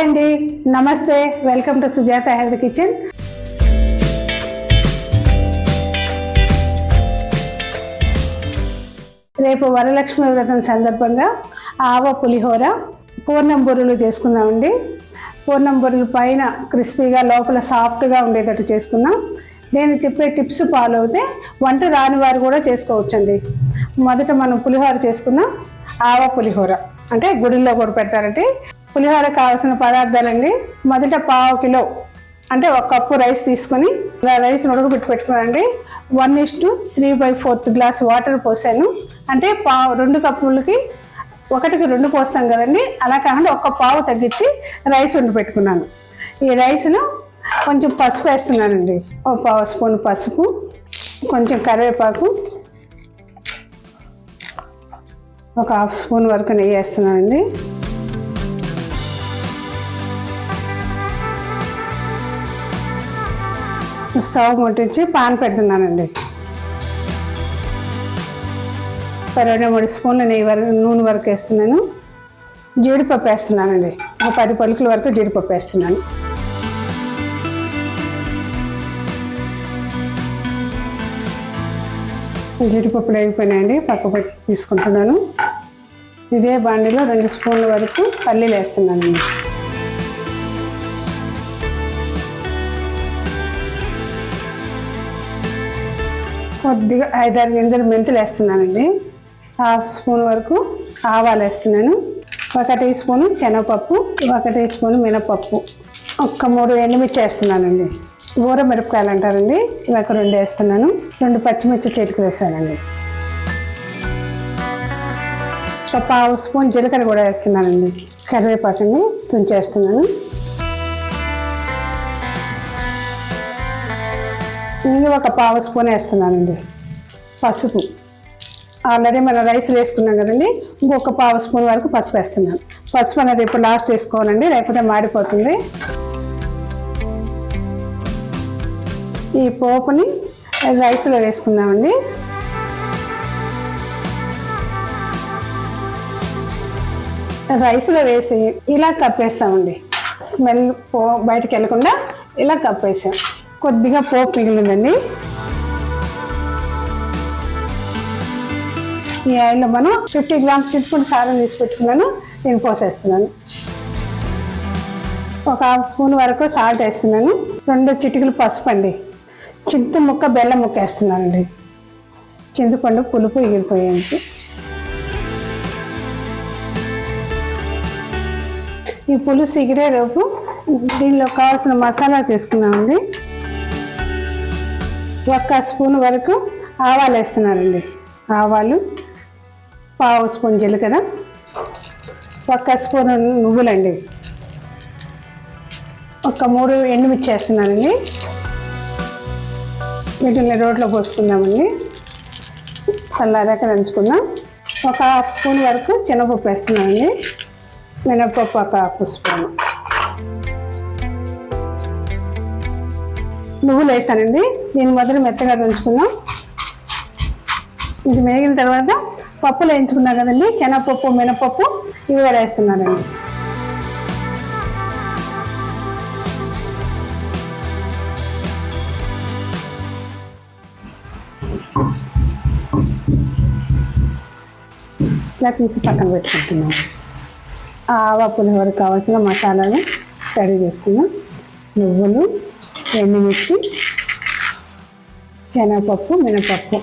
Hi అండి. నమస్తే. Welcome to Sujatha health kitchen. రేపు వరలక్ష్మి వ్రతం సందర్భంగా ఆవ పులిహోర పూర్ణం బొర్రెలు చేసుకుందామండి. పూర్ణం బొర్రెలు పైన క్రిస్పీగా లోపల సాఫ్ట్గా ఉండేటట్టు చేసుకుందాం నేను చెప్పే టిప్స్ ఫాలో అవుతే వంట రాని వారు కూడా చేసుకోవచ్చండి. మొదట మనం పులిహోర చేసుకున్నాం. ఆవ పులిహోర. అంటే గుడిలో కూడా పెడతారంటే పులిహోర కావాల్సిన పదార్థాలండి. మొదట పావు కిలో అంటే ఒక కప్పు రైస్ తీసుకొని ఇలా రైస్ ఉడకబెట్టి పెట్టుకున్నానండి one is to three by fourth glass water పోసాను. అంటే పావు రెండు కప్పులకి ఒకటికి రెండు పోస్తాం కదండి. అలా కాకుండా ఒక పావు తగ్గించి రైస్ వండి పెట్టుకున్నాను. ఈ రైస్లో కొంచెం పసుపు వేస్తున్నానండి. ఒక పావు స్పూన్ పసుపు కొంచెం కరివేపాకు ఒక హాఫ్ స్పూన్ వరకు నెయ్యి వేస్తున్నానండి. స్టవ్ ముట్టించి పాన్ పెడుతున్నానండి. ఒక రెండు మూడు స్పూన్లు నెయ్యి వరకు నూనె వరకు వేస్తున్నాను. జీడిపప్పు వేస్తున్నానండి. ఒక పది పలుకుల వరకు జీడిపప్పు వేస్తున్నాను. జీడిపప్పులు అయిపోయినాయండి. పక్క తీసుకుంటున్నాను. ఇదే బాండిలో రెండు స్పూన్ల వరకు పల్లీలు వేస్తున్నానండి. కొద్దిగా ఐదారు గింజలు మెంతులు వేస్తున్నానండి. హాఫ్ స్పూన్ వరకు ఆవాలు వేస్తున్నాను. ఒక టీ స్పూను శనగపప్పు ఒక టీ స్పూన్ మినపప్పు. ఒక్క మూడు ఎండుమిర్చి వేస్తున్నానండి. ఊర మిరపకాయలు అంటారండి. ఇవాక రెండు వేస్తున్నాను. రెండు పచ్చిమిర్చి చేతికి వేసానండి. ఒక పావు స్పూన్ జీలకర్ర కూడా వేస్తున్నానండి. కరివేపాకుని తుంచేస్తున్నాను. ఇంక ఒక పావు స్పూన్ వేస్తున్నానండి. పసుపు. ఆల్రెడీ మనం రైస్ వేసుకున్నాం కదండి ఇంకొక పావు స్పూన్ వరకు పసుపు వేస్తున్నాను పసుపు అనేది ఇప్పుడు లాస్ట్ వేసుకోవాలండి లేకపోతే మాడిపోతుంది. ఈ పోపుని రైస్లో వేసుకుందామండి. రైస్లో వేసి ఇలా కప్పేస్తామండి. స్మెల్ పో బయటకు వెళ్ళకుండా ఇలా కప్పేసాం. కొద్దిగా పోపు మిగిలిందండి. ఈ ఆయిల్లో మనం ఫిఫ్టీ గ్రామ్స్ చింతపండు సారం తీసి పెట్టుకున్నాను. నేను పోసేస్తున్నాను. ఒక హాఫ్ స్పూన్ వరకు సాల్ట్ వేస్తున్నాను. రెండు చిటికలు పసుపు అండి. చింత ముక్క బెల్లం ముక్క వేస్తున్నానండి. చింతపండు పులుపు ఎగిరిపోయేందుకు. ఈ పులుసు ఎగిరే రేపు దీనిలో కావాల్సిన మసాలా చేసుకున్నామండి ఒక్క స్పూన్ వరకు ఆవాలు వేస్తున్నానండి ఆవాలు పావు స్పూన్ జీలకర్ర ఒక్క స్పూన్ నువ్వులండి. ఒక మూడు ఎండుమిర్చి వేస్తున్నానండి. వీటిని రోట్లో పోసుకుందామండి. చల్లారాక దంచుకుందాం ఒక హాఫ్ స్పూన్ వరకు చిన్నపప్పు వేస్తున్నానండి. మినపప్పు ఒక హాఫ్ స్పూన్. నువ్వులు వేసానండి. దీన్ని మొదలు మెత్తగా దంచుకుందాం. ఇది వేగిన తర్వాత పప్పులు వేయించుకున్నా కదండి శనగపప్పు మినపప్పు ఇవి కూడా వేస్తున్నానండి. ఇలా తీసి పక్కన పెట్టుకుంటున్నాం ఆవా పులిహోర కావాల్సిన మసాలాలు రెడీ చేసుకున్నాం. నువ్వులు ఎండుమిర్చి శనగపప్పు మినపప్పు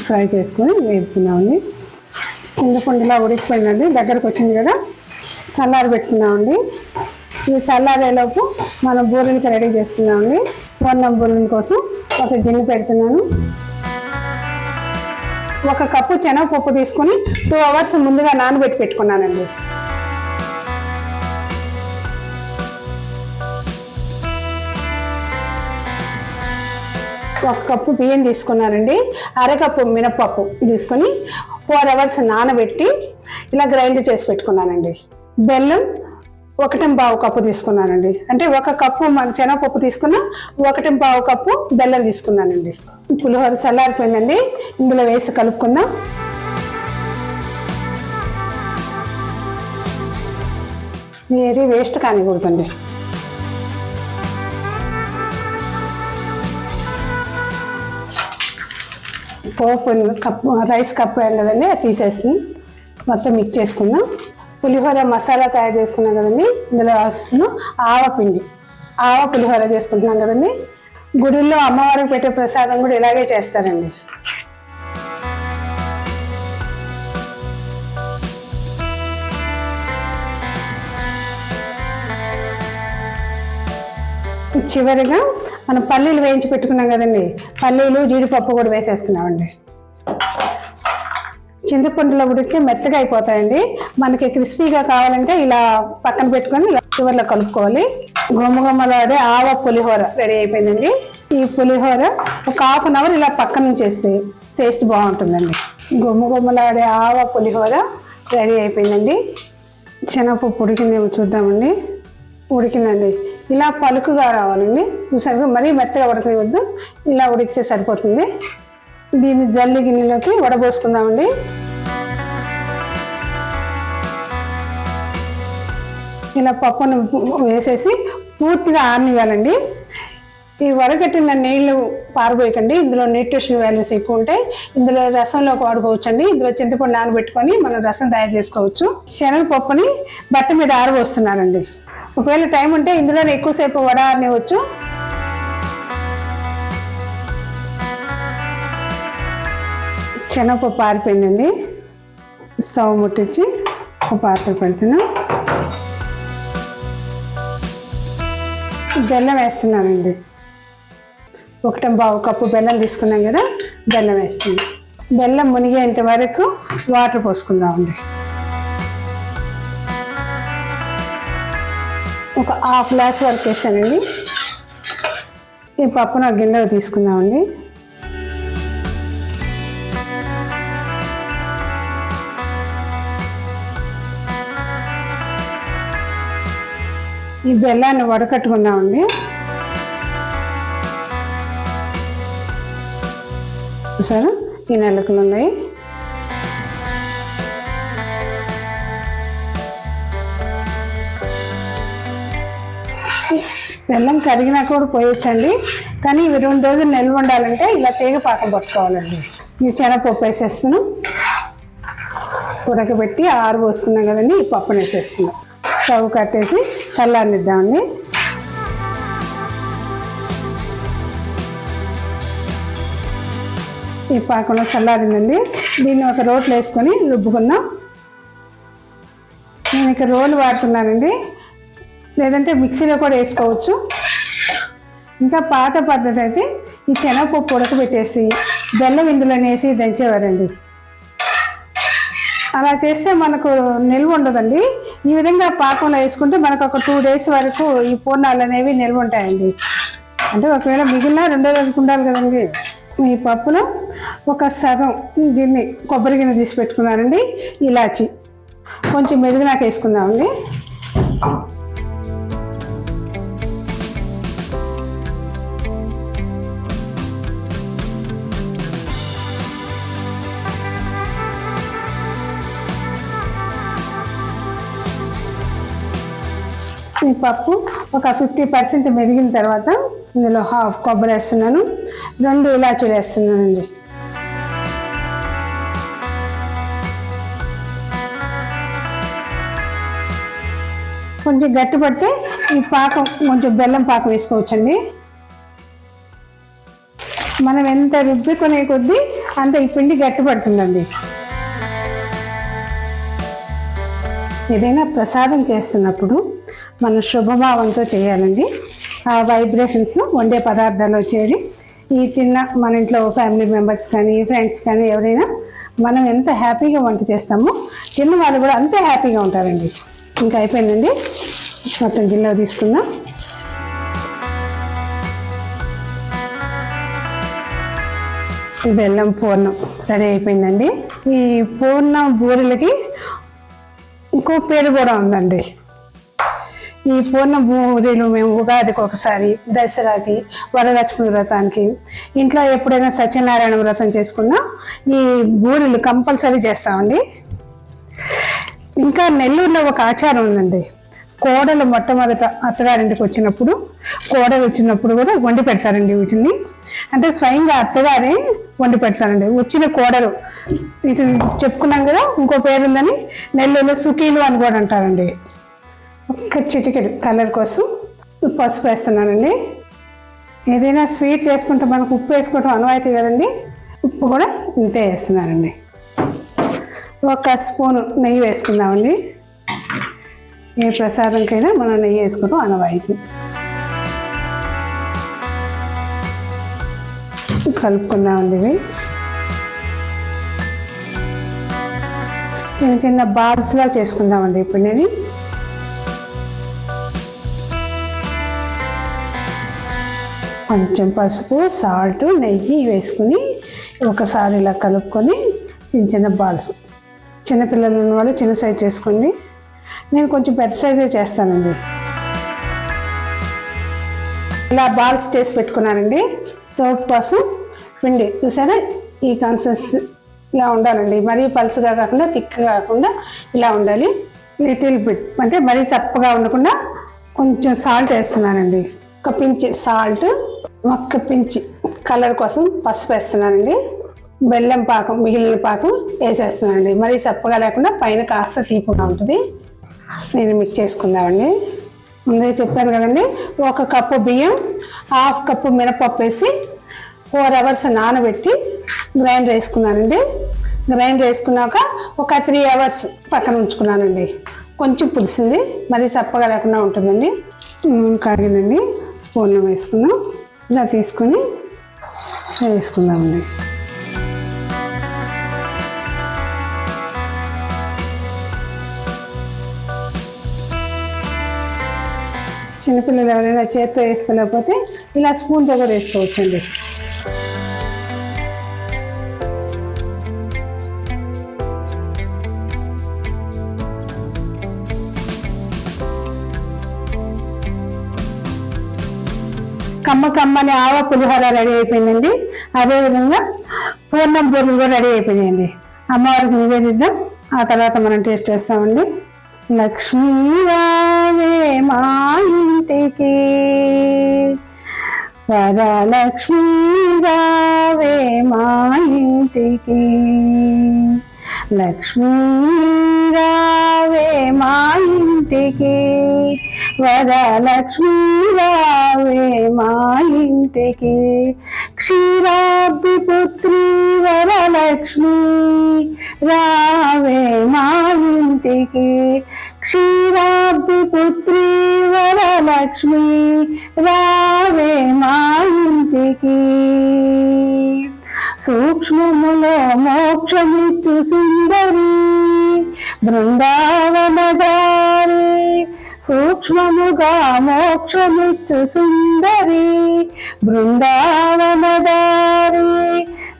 ఫ్రై చేసుకొని వేపుకున్నామండి చింతపండులా ఉడికిపోయిందండి. దగ్గరకు వచ్చింది కదా చల్లారి పెట్టుకున్నామండి. ఈ చల్లారేలోపు మనం బూరెలకి రెడీ చేసుకున్నామండి. వన్నం బూరెల కోసం ఒక గిన్నె పెడుతున్నాను. ఒక కప్పు శనగపప్పు తీసుకొని టూ అవర్స్ ముందుగా నానబెట్టి పెట్టుకున్నానండి. ఒక కప్పు బియ్యం తీసుకున్నానండి. అరకప్పు మినప్పప్పు తీసుకొని ఫోర్ అవర్స్ నానబెట్టి ఇలా గ్రైండ్ చేసి పెట్టుకున్నానండి. బెల్లం ఒకటి పావు కప్పు తీసుకున్నానండి. అంటే ఒక కప్పు మన శనగపప్పు తీసుకున్న ఒకటి పావు కప్పు బెల్లం తీసుకున్నానండి. పులిహోర చల్లారిపోయిందండి. ఇందులో వేసి కలుపుకుందాం. ఏది వేస్ట్ కానికూడదండి. పోపు కప్పు రైస్ కప్పు అయ్యాం కదండి అది తీసేస్తుంది మొత్తం మిక్స్ చేసుకుందాం. పులిహోర మసాలా తయారు చేసుకున్నాం కదండి ఇందులో వేస్తున్నాం ఆవపిండి ఆవ పులిహోర చేసుకుంటున్నాం కదండి. గుడిలో అమ్మవారికి పెట్టే ప్రసాదం కూడా ఇలాగే చేస్తారండి. చివరిగా మనం పల్లీలు వేయించి పెట్టుకున్నాం కదండి. పల్లీలు జీడిపప్పు కూడా వేసేస్తున్నామండి. చింతపండులో ఉడికి మెత్తగా అయిపోతాయండి. మనకి క్రిస్పీగా కావాలంటే ఇలా పక్కన పెట్టుకొని చివరిలో కలుపుకోవాలి. గుమ్మగుమ్మలాడే ఆవ పులిహోర రెడీ అయిపోయిందండి. ఈ పులిహోర ఒక హాఫ్ అన్ అవర్ ఇలా పక్కన చేస్తే టేస్ట్ బాగుంటుందండి. గుమ్మగుమ్మలాడే ఆవ పులిహోర రెడీ అయిపోయిందండి. శనగపప్పు ఉడికిందేమో చూద్దామండి. ఉడికిందండి. ఇలా పలుకుగా రావాలండి. చూసారుగా మరీ మెత్తగా ఉడకనివద్దు ఇలా ఉడికితే సరిపోతుంది. దీన్ని జల్లి గిన్నెలోకి వడబోసుకుందామండి. ఇలా పప్పును వేసేసి పూర్తిగా ఆరనివ్వాలండి. ఈ వడగట్టిన నీళ్ళు పారబోయకండి. ఇందులో న్యూట్రిషన్ వాల్యూస్ ఎక్కువ ఉంటాయి. ఇందులో రసంలో వాడుకోవచ్చండి ఇందులో చింతపండు నానబెట్టుకొని మనం రసం తయారు చేసుకోవచ్చు. శనగపప్పుని బట్ట మీద ఆరబోస్తున్నానండి ఒకవేళ టైం ఉంటే ఇందులోనే ఎక్కువసేపు వడ అనేవచ్చు శనగపప్పు ఆరిపోయిందండి. స్టవ్ ముట్టించి ఒక పాత్ర పెడుతున్నాం. బెల్లం వేస్తున్నానండి. ఒకటి బావు కప్పు బెల్లం తీసుకున్నాం కదా బెల్లం వేస్తుంది బెల్లం మునిగేంత వరకు వాటర్ పోసుకుందామండి. ఒక హాఫ్ గ్లాస్ వరకు వేసానండి. ఈ పప్పును ఒక గిన్నెలో తీసుకుందామండి. ఈ బెల్లాన్ని వడకట్టుకుందామండి. చూసారా? ఈ నెలకలు ఉన్నాయి. బెల్లం కరిగినా కూడా పోయొచ్చండి. కానీ ఇవి రెండు రోజులు నిల్వ ఉండాలంటే ఇలా తీగ పాకం పట్టుకోవాలండి. ఈ శనగపప్పు వేసేస్తున్నాం. ఉడకబెట్టి ఆరు పోసుకున్నాం కదండి ఈ పప్పును వేసేస్తున్నాం. స్టవ్ కట్టేసి చల్లారనిద్దామండి. ఈ పాకంలో చల్లారిందండి. దీన్ని ఒక రోట్లో వేసుకొని రుబ్బుకుందాం. నేను ఇక్కడ రోలు వాడుతున్నానండి. లేదంటే మిక్సీలో కూడా వేసుకోవచ్చు. ఇంకా పాత పద్ధతి అయితే ఈ శనగపప్పు ఉడకబెట్టేసి బెల్లం ఇందులో వేసి దంచేవారండి. అలా చేస్తే మనకు నిల్వ ఉండదండి. ఈ విధంగా పాకంలో వేసుకుంటే మనకు ఒక టూ డేస్ వరకు ఈ పూర్ణాలు అనేవి నిల్వ ఉంటాయండి. అంటే ఒకవేళ మిగిలిన రెండో రోజుకి ఉండాలి కదండి. ఈ పప్పులో ఒక సగం గిన్నె కొబ్బరి గిన్నె తీసి పెట్టుకున్నానండి ఇలాచి. కొంచెం మెరుగునాక వేసుకుందామండి. ఈ పప్పు ఒక ఫిఫ్టీ పర్సెంట్ మెదిగిన తర్వాత ఇందులో హాఫ్ కొబ్బరి వేస్తున్నాను. రెండు ఇలాచీలు వేస్తున్నానండి. కొంచెం గట్టి పడితే ఈ పాకం కొంచెం బెల్లం పాకం వేసుకోవచ్చండి. మనం ఎంత రుబ్బుకునే కొద్దీ అంత ఈ పిండి గట్టి పడుతుందండి. ఏదైనా ప్రసాదం చేస్తున్నప్పుడు మన శుభభావంతో చేయాలండి. ఆ వైబ్రేషన్స్ వండే పదార్థాలు వచ్చేవి. ఈ చిన్న మన ఇంట్లో ఫ్యామిలీ మెంబర్స్ కానీ ఫ్రెండ్స్ కానీ ఎవరైనా మనం ఎంత హ్యాపీగా వంట చేస్తామో చిన్న వాళ్ళు కూడా అంతే హ్యాపీగా ఉంటారండి. ఇంకా అయిపోయిందండి. మొత్తం గిన్నె తీసుకుందాం. బెల్లం పూర్ణం రెడీ అయిపోయిందండి. ఈ పూర్ణం బూరెలకి ఇంకో పేరు కూడా ఉందండి. ఈ పూర్ణ బూరెలు మేము ఉగాదికి ఒకసారి దసరాకి వరలక్ష్మి వ్రతానికి ఇంట్లో ఎప్పుడైనా సత్యనారాయణ వ్రతం చేసుకున్నా ఈ బూరెలు కంపల్సరీ చేస్తామండి. ఇంకా నెల్లూరులో ఒక ఆచారం ఉందండి. కోడలు మొట్టమొదట అత్తగారింటికి వచ్చినప్పుడు కోడలు వచ్చినప్పుడు కూడా వండి పెడతారండి వీటిని. అంటే స్వయంగా అత్తగారే వండి పెడతారండి. వచ్చిన కోడలు వీటిని చెప్పుకున్నాం కదా ఇంకో పేరు ఉందని నెల్లూరులో సుఖీలు అని కూడా అంటారండి. ఒక్క చిటికెడు కలర్ కోసం పసుపు వేస్తున్నానండి. ఏదైనా స్వీట్ చేసుకుంటే మనకు ఉప్పు వేసుకోవటం అనవాయితీ కదండి. ఉప్పు కూడా ఇంతే వేస్తున్నానండి. ఒక స్పూన్ నెయ్యి వేసుకుందామండి. ఏ ప్రసాదంకైనా మనం నెయ్యి వేసుకోవడం అనవాయితీ కలుపుకుందామండి ఇవి. చిన్న చిన్న బాల్స్లా చేసుకుందామండి ఇప్పుడు నేను. కొంచెం పసుపు సాల్ట్ నెయ్యి వేసుకుని ఒకసారి ఇలా కలుపుకొని చిన్న చిన్న బాల్స్ చిన్నపిల్లలు ఉన్నవాళ్ళు చిన్న సైజ్ చేసుకోండి. నేను కొంచెం పెద్ద సైజే చేస్తానండి. ఇలా బాల్స్ చేసి పెట్టుకున్నానండి. తోపు కోసం పిండి. చూసారా? ఈ కన్సెన్స్ ఇలా ఉండాలండి. మరీ పలుసుగా కాకుండా థిక్ కాకుండా ఇలా ఉండాలి. లిటిల్ బిట్ అంటే మరీ చప్పగా ఉండకుండా కొంచెం సాల్ట్ వేస్తున్నానండి. ఒక పించి సాల్ట్ ఒక్క పించి కలర్ కోసం పసుపు వేస్తున్నానండి. బెల్లం పాకం మిగిలిన పాకం వేసేస్తున్నానండి. మరీ చప్పగా లేకుండా పైన కాస్త తీపుగా ఉంటుంది. నేను మిక్స్ చేసుకుందామండి. ముందే చెప్పాను కదండి ఒక కప్పు బియ్యం హాఫ్ కప్పు మినపప్పు వేసి ఫోర్ అవర్స్ నానబెట్టి గ్రైండ్ వేసుకున్నానండి. గ్రైండ్ వేసుకున్నాక ఒక త్రీ అవర్స్ పక్కన ఉంచుకున్నానండి. కొంచెం పులిసింది మరీ చప్పగా లేకుండా ఉంటుందండి. కాగిందండి పూర్ణం వేసుకున్నాం. ఇలా తీసుకొని వేసుకుందామండి. చిన్నపిల్లలు ఎవరైనా చేత్తో వేసుకోలేకపోతే ఇలా స్పూన్తో కూడా వేసుకోవచ్చండి. కమ్మ కమ్మని ఆవ పులిహోర రెడీ అయిపోయిందండి. అదేవిధంగా పూర్ణం పూర్ణం కూడా రెడీ అయిపోయినాయండి. అమ్మవారికి నివేదిద్దాం. ఆ తర్వాత మనం టేస్ట్ చేస్తామండి. లక్ష్మీ మా ఇంటికి. వరలక్ష్మీ మా ఇంటికి. లక్ష్మీ రావే మా ఇంటికి. వరలక్ష్మీ రావే మా ఇంటికి. క్షీరాబ్ది పుత్రి వరలక్ష్మి రావే మా ఇంటికి. క్షీరాబ్ది పుత్రి వరలక్ష్మి రావే మా ఇంటికి. సూక్ష్మములో మోక్షమిచ్చు సుందరి బృందావనదారి సూక్ష్మముగా మోక్షమిచ్చు సుందరి బృందావనదారి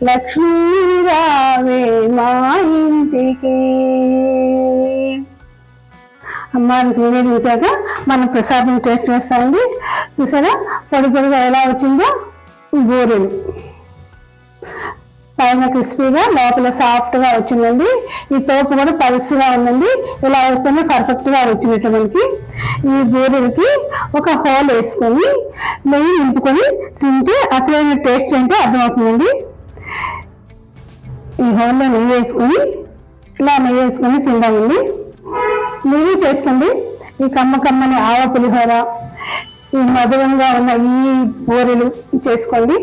లక్ష్మీరావే మా ఇంటికి. అమ్మానికి నివేదించాక మనం ప్రసాదం టేస్ట్ చేస్తామండి చూసారా? పొడి పొడిగా ఎలా వచ్చిందో? బూరెలు. పైన క్రిస్పీగా లోపల సాఫ్ట్గా వచ్చిందండి. ఈ తోపు కూడా పలుసుగా ఉందండి. ఇలా వేస్తేనే పర్ఫెక్ట్గా వచ్చినట్టు మనకి. ఈ బూరెలకి ఒక హోల్ వేసుకొని నెయ్యి నింపుకొని తింటే అసలైన టేస్ట్ ఏంటో అర్థమవుతుందండి. ఈ హోల్లో నెయ్యి వేసుకొని ఇలా నెయ్యి వేసుకొని తిందామండి. మీరు చేసుకోండి. ఈ కమ్మ కమ్మని ఆవ పులిహోర ఈ మధురంగా ఉన్న ఈ బూరెలు చేసుకోండి.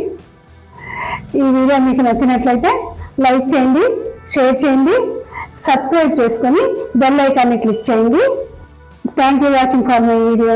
ఈ వీడియో మీకు నచ్చినట్లయితే లైక్ చేయండి షేర్ చేయండి సబ్స్క్రైబ్ చేసుకొని బెల్ ఐకాన్ని క్లిక్ చేయండి. Thank you watching for my video